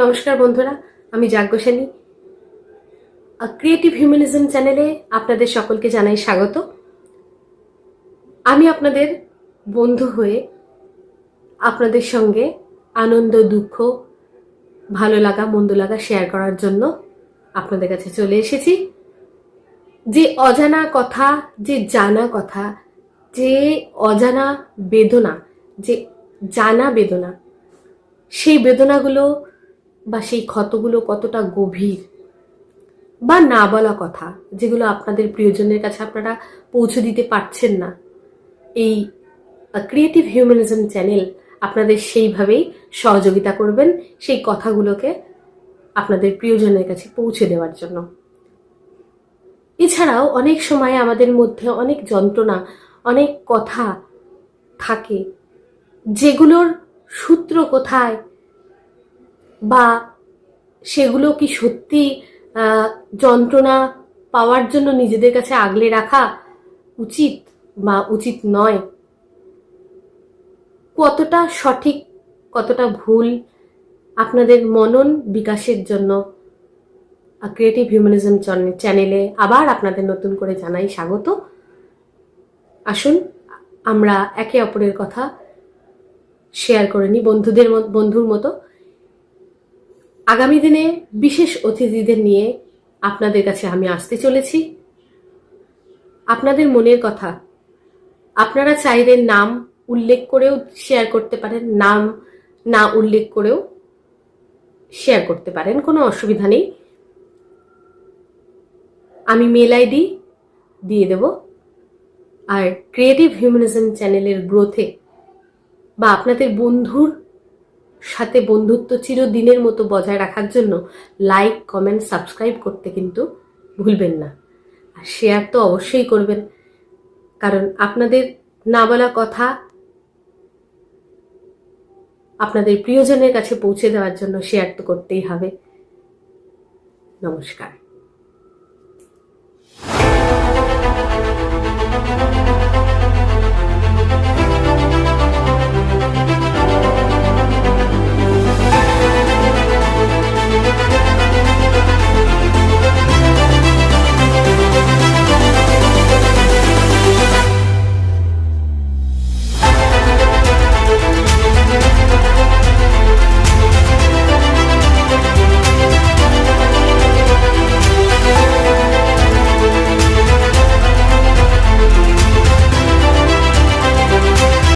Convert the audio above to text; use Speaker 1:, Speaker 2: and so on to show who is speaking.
Speaker 1: নমস্কার বন্ধুরা, আমি যাজ্ঞসেনী ক্রিয়েটিভ হিউম্যানিজম চ্যানেলে আপনাদের সকলকে জানাই স্বাগত। আমি আপনাদের বন্ধু হয়ে আপনাদের সঙ্গে আনন্দ, দুঃখ, ভালো লাগা, মন্দ লাগা শেয়ার করার জন্য আপনাদের কাছে চলে এসেছি। যে অজানা কথা, যে জানা কথা যে অজানা বেদনা, যে জানা বেদনা, সেই বেদনাগুলো বা সেই ক্ষতগুলো কতটা গভীর বা না বলা কথা, যেগুলো আপনাদের প্রিয়জনের কাছে আপনারা পৌঁছে দিতে পারছেন না। এই ক্রিয়েটিভ হিউম্যানিজম চ্যানেল আপনাদের সেইভাবেই সহযোগিতা করবেন সেই কথাগুলোকে আপনাদের প্রিয়জনের কাছে পৌঁছে দেওয়ার জন্য। এছাড়াও অনেক সময় আমাদের মধ্যে অনেক যন্ত্রণা অনেক কথা থাকে। যেগুলোর সূত্র কোথায়? বা সেগুলো কি সত্যি যন্ত্রণা পাওয়ার জন্য নিজেদের কাছে আগলে রাখা উচিত বা উচিত নয়? কতটা সঠিক, কতটা ভুল আপনাদের মনন বিকাশের জন্য ক্রিয়েটিভ হিউম্যানিজম চ্যানেলে আবার আপনাদের নতুন করে জানাই স্বাগত। আসুন, আমরা একে অপরের কথা শেয়ার করে নিই বন্ধুদের বন্ধুর মতো। আগামী দিনে বিশেষ অতিথিদের নিয়ে আপনাদের কাছে আমি আসতে চলেছি। আপনাদের মনের কথা। আপনারা চাইলে নাম উল্লেখ করেও শেয়ার করতে পারেন, নাম না উল্লেখ করেও শেয়ার করতে পারেন, কোনো অসুবিধা নেই। আমি মেল আইডি দিয়ে দেব। আর ক্রিয়েটিভ হিউম্যানিজম চ্যানেলের গ্রোথে বা আপনাদের বন্ধুর সাথে বন্ধুত্ব চিরদিনের মতো বজায় রাখার জন্য লাইক কমেন্ট সাবস্ক্রাইব করতে কিন্তু ভুলবেন না। আর শেয়ার তো অবশ্যই করবেন। কারণ আপনাদের না বলা কথা আপনাদের প্রিয়জনের কাছে পৌঁছে দেওয়ার জন্য শেয়ার তো করতেই হবে। নমস্কার।